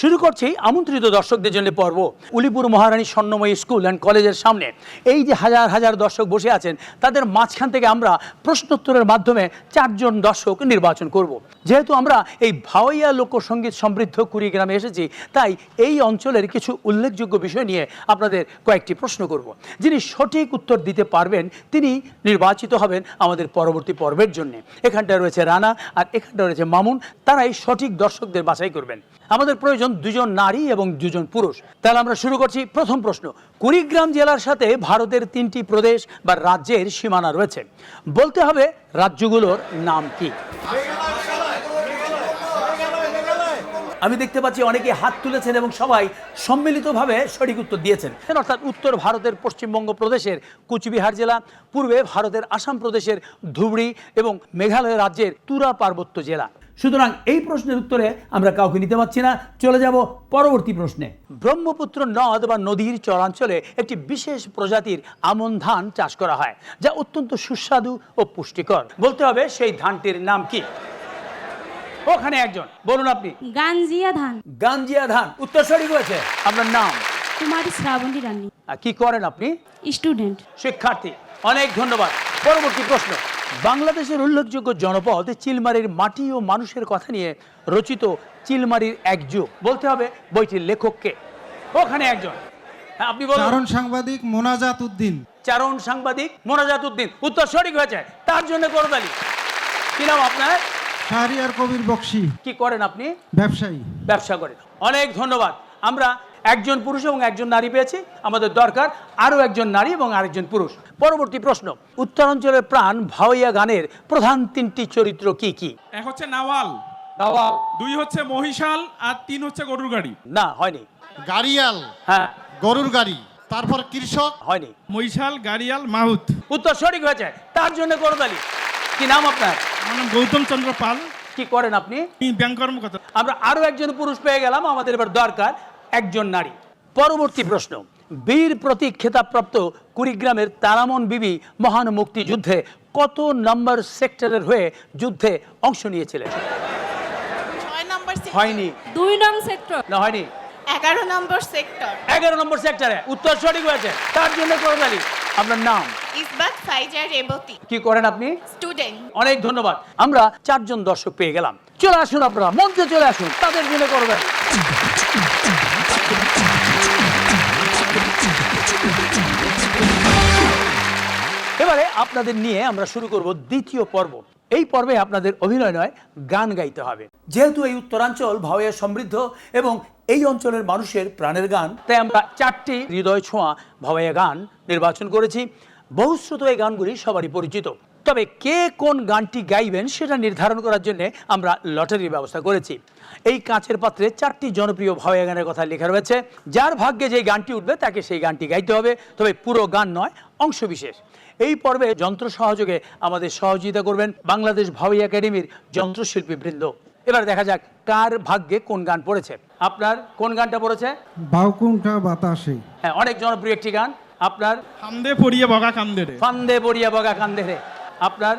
শুরু করছি আমন্ত্রিত দর্শকদের জন্য পর্ব উলিপুর মহারানী স্বর্ণময়ী স্কুল অ্যান্ড কলেজের সামনে এই যে হাজার হাজার দর্শক বসে আছেন, তাদের মাঝখান থেকে আমরা প্রশ্নোত্তরের মাধ্যমে চারজন দর্শক নির্বাচন করব। যেহেতু আমরা এই ভাওয়াইয়া লোকসঙ্গীত সমৃদ্ধ কুড়িগ্রামে এসেছি, তাই এই অঞ্চলের কিছু উল্লেখযোগ্য বিষয় নিয়ে আপনাদের কয়েকটি প্রশ্ন করব। যিনি সঠিক উত্তর দিতে পারবেন, তিনি নির্বাচিত হবেন আমাদের পরবর্তী পর্বের জন্য এখানটা রয়েছে রানা আর এখানটা রয়েছে মামুন, তারাই সঠিক দর্শকদের বাছাই করবেন আমাদের প্রয়োজন দুজন নারী এবং দুজন পুরুষ। তাহলে আমরা শুরু করছি প্রথম প্রশ্ন। কুড়িগ্রাম জেলার সাথে ভারতের তিনটি প্রদেশ বা রাজ্যের সীমানা রয়েছে। বলতে হবে রাজ্যগুলোর নাম কি? আমি দেখতে পাচ্ছি অনেকে হাত তুলেছেন এবং সবাই সম্মিলিতভাবে সঠিক উত্তর দিয়েছেন। অর্থাৎ উত্তর ভারতের পশ্চিমবঙ্গ প্রদেশের কুচবিহার জেলা, পূর্বে ভারতের আসাম প্রদেশের ধুবড়ি এবং মেঘালয় রাজ্যের তুরা পার্বত্য জেলা। সুতরাং এই প্রশ্নের উত্তরে আমরা কাউকে নিতে পারছি না। চলে যাব পরবর্তী প্রশ্নে। ব্রহ্মপুত্র নদ বা নদীর চরাঞ্চলে একটি বিশেষ প্রজাতির আমন ধান চাষ করা হয় যা অত্যন্ত সুস্বাদু ও পুষ্টিকর। বলতে হবে সেই ধানটির নাম কি? ওখানে একজন বলুন আপনি। গাঞ্জিয়া ধান। গাঞ্জিয়া ধান উত্তর সঠিক হয়েছে। আপনার নাম? কুমারী শ্রাবণী রানী। কি করেন আপনি? স্টুডেন্ট। শিক্ষার্থী অনেক ধন্যবাদ। পরবর্তী প্রশ্ন। বাংলাদেশের উল্লেখযোগ্য জনপদ চিলমারির মাটি ও মানুষের কথা নিয়ে রচিত চিলমারির এক যুগ। বলতে হবে বইটির লেখককে। ওখানে একজন। হ্যাঁ, আপনি বলুন। চারণ সাংবাদিক মোনাজাত উদ্দিন। চারণ সাংবাদিক মোনাজাত উদ্দিন। উত্তর সঠিক হয়েছে। তার জন্য করতালি কি নাম আপনার? শাহরিয়ার কবির বক্সি। কি করেন আপনি? ব্যবসায়ী। ব্যবসা করেন। অনেক ধন্যবাদ। আমরা একজন পুরুষ এবং একজন নারী পেয়েছি আমাদের দরকার আরও একজন নারী এবং আরেকজন পুরুষ। পরবর্তী প্রশ্ন উত্তরাঞ্চলের প্রাণ ভাওয়াইয়া গানের প্রধান তিনটি চরিত্র কি কি? এক হচ্ছে নাওয়াল দুই হচ্ছে মহিষাল আর তিন হচ্ছে গরুর গাড়ি। না হয়নি। গাড়িয়াল। হ্যাঁ। গরুর গাড়ি। তারপর কৃষক। হয়নি। মহিষাল গাড়িয়াল মাহুত। উত্তর সঠিক হয়েছে। তার জন্য করতালি কি নাম আপনার? আমার নাম গৌতম চন্দ্র পাল। কি করেন আপনি? আমি ব্যাংক কর্মকর্তা। আমরা আরও একজন পুরুষ পেয়ে গেলাম আমাদের এবার দরকার একজন নারী। পরবর্তী প্রশ্ন বীর প্রতীক খেতাবপ্রাপ্ত কুড়িগ্রামের তারামন বিবি মহান মুক্তিযুদ্ধে কত নম্বর সেক্টরের হয়ে যুদ্ধে অংশ নিয়েছিলেন? হয়নি। দুই নং সেক্টর। না হয়নি। এগারো নম্বর সেক্টর। এগারো নম্বর সেক্টরে। উত্তর সঠিক হয়েছে। তার জন্য করতালি আপনার নাম? ইসবাত ফাইজা রেবতী। কি করেন আপনি? স্টুডেন্ট। অনেক ধন্যবাদ। আমরা চারজন দর্শক পেয়ে গেলাম। চলে আসুন আপনারা। মঞ্চে চলে আসুন। তাদের জন্য করবেন আপনাদের নিয়ে আমরা শুরু করব দ্বিতীয় পর্ব। এই পর্বে আপনাদের অভিনয় নয়, গান গাইতে হবে। যেহেতু এই উত্তরাঞ্চল ভাওয়া সমৃদ্ধ এবং এই অঞ্চলের মানুষের প্রাণের গান, তাই আমরা চারটি হৃদয় ছোঁয়া ভাওয়াইয়া গান নির্বাচন করেছি। বহুশ্রুত এই গানগুলি সবারই পরিচিত। তবে কে কোন গানটি গাইবেন সেটা নির্ধারণ করার জন্য আমরা লটারির ব্যবস্থা করেছি। এই কাঁচের পাত্রে চারটি জনপ্রিয় ভাওয়া গানের কথা লেখা রয়েছে। যার ভাগ্যে যে গানটি উঠবে তাকে সেই গানটি গাইতে হবে। তবে পুরো গান নয় অংশবিশেষ এই পর্বে যন্ত্র সহযোগে আমাদের সহযোগিতা করবেন বাংলাদেশ ভাওয়াই একাডেমির যন্ত্রশিল্পী বৃন্দ। এবার দেখা যাক কার ভাগ্যে কোন গান পড়েছে। আপনার কোন গানটা পড়েছে? বাউকুণ্ঠা বাতাসে। হ্যাঁ অনেক জনপ্রিয় একটি গান। আপনার? কান্দে পড়িয়ে বগা কান্দে ফান্দে বড়িয়া বগা কান্দে আপনার?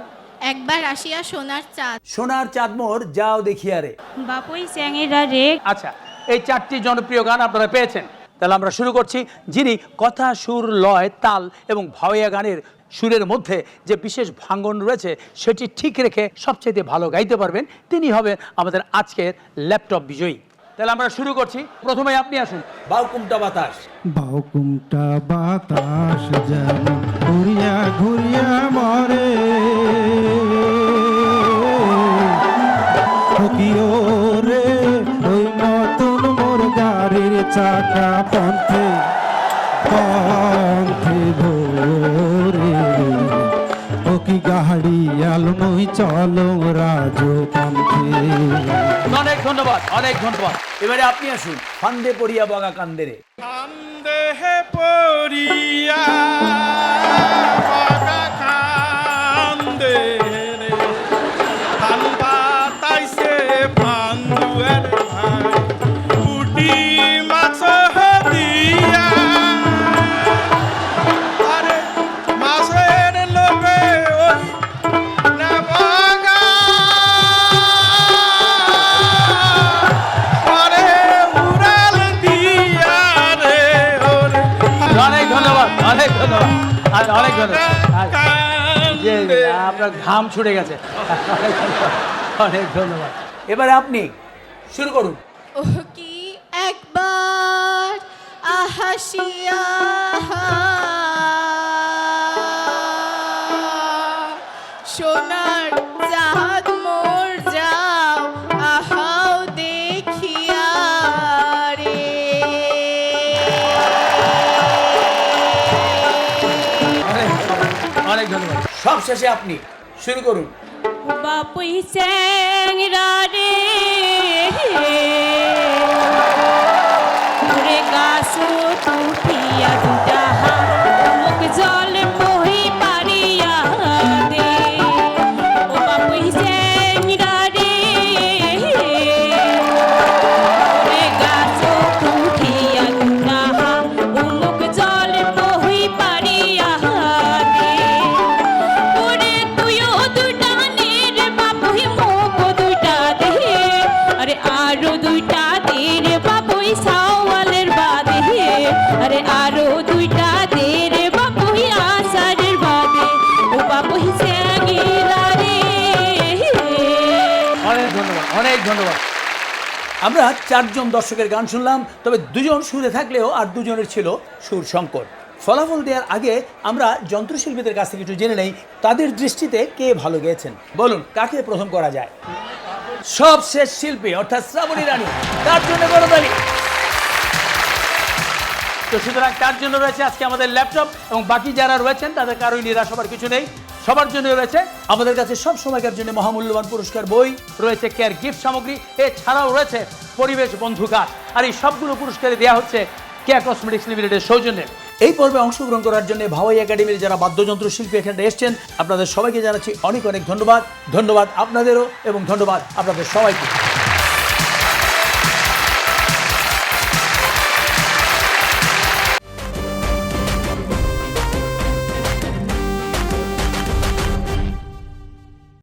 একবার আসিয়া সোনার চাঁদ। সোনার চাঁদ মোর যাও দেখিয়া রে বাপুই চ্যাংেরা রে। আচ্ছা এই চারটি জনপ্রিয় গান আপনারা পেয়েছেন। তাহলে আমরা শুরু করছি যিনি কথা সুর লয় তাল এবং ভাওয়া গানের সুরের মধ্যে যে বিশেষ ভাঙ্গন রয়েছে সেটি ঠিক রেখে সবচেয়ে ভালো গাইতে পারবেন তিনি হবেন আমাদের আজকের ল্যাপটপ বিজয়ী। তাহলে আমরা শুরু করছি প্রথমে আপনি আসুন। বাউকুমটা বাতাস। বাউকুণ্ঠা বাতাস ঘুরিয়া ঘুরিয়া মরে। ঠকিও রে ওই নতুন মোর গাড়ির চাকা পন্থে নই চলো রাজু অনেক ধন্যবাদ অনেক ধন্যবাদ। এবারে আপনি আসুন ফান্দে পড়িয়া বগা কান্দেরে। কান্দে হে পড়িয়া ধন্যবাদ। আপনার ঘাম ছুটে গেছে। অনেক ধন্যবাদ, এবারে আপনি শুরু করুন। ও কি একবার আহাসিয়া সোনার অনেক ধন্যবাদ। সব শেষে আপনি শুরু করুন। বাপুই রে। ঘুরে ধন্যবাদ। আমরা চারজন দর্শকের গান শুনলাম, তবে দুজন সুরে থাকলেও আর দুজনের ছিল সুর সংকট। ফলাফল দেওয়ার আগে আমরা যন্ত্রশিল্পীদের কাছ থেকে একটু জেনে নেই, তাদের দৃষ্টিতে কে ভালো গেয়েছেন? বলুন, কাকে প্রথম করা যায়? সব শেষ শিল্পী, অর্থাৎ শ্রাবণী রানী, তার জন্য করতালি তো সুতরাং তার জন্য রয়েছে আজকে আমাদের ল্যাপটপ, এবং বাকি যারা রয়েছেন, তাদের কারোই নিরাশ হবার কিছু নেই। সবার জন্য রয়েছে আমাদের কাছে সব সময়কার জন্য মহামূল্যবান পুরস্কার বই, রয়েছে কেয়ার গিফট সামগ্রী, এছাড়াও রয়েছে পরিবেশ বন্ধু গাছ আর এই সবগুলো পুরস্কারে দেওয়া হচ্ছে কেয়া কসমেটিক্স লিমিটেডের সৌজন্যে। এই পর্বে অংশগ্রহণ করার জন্য ভাওয়াই একাডেমির যারা বাদ্যযন্ত্র শিল্পী এখানে এসছেন, আপনাদের সবাইকে জানাচ্ছি অনেক অনেক ধন্যবাদ। ধন্যবাদ আপনাদেরও এবং ধন্যবাদ আপনাদের সবাইকে।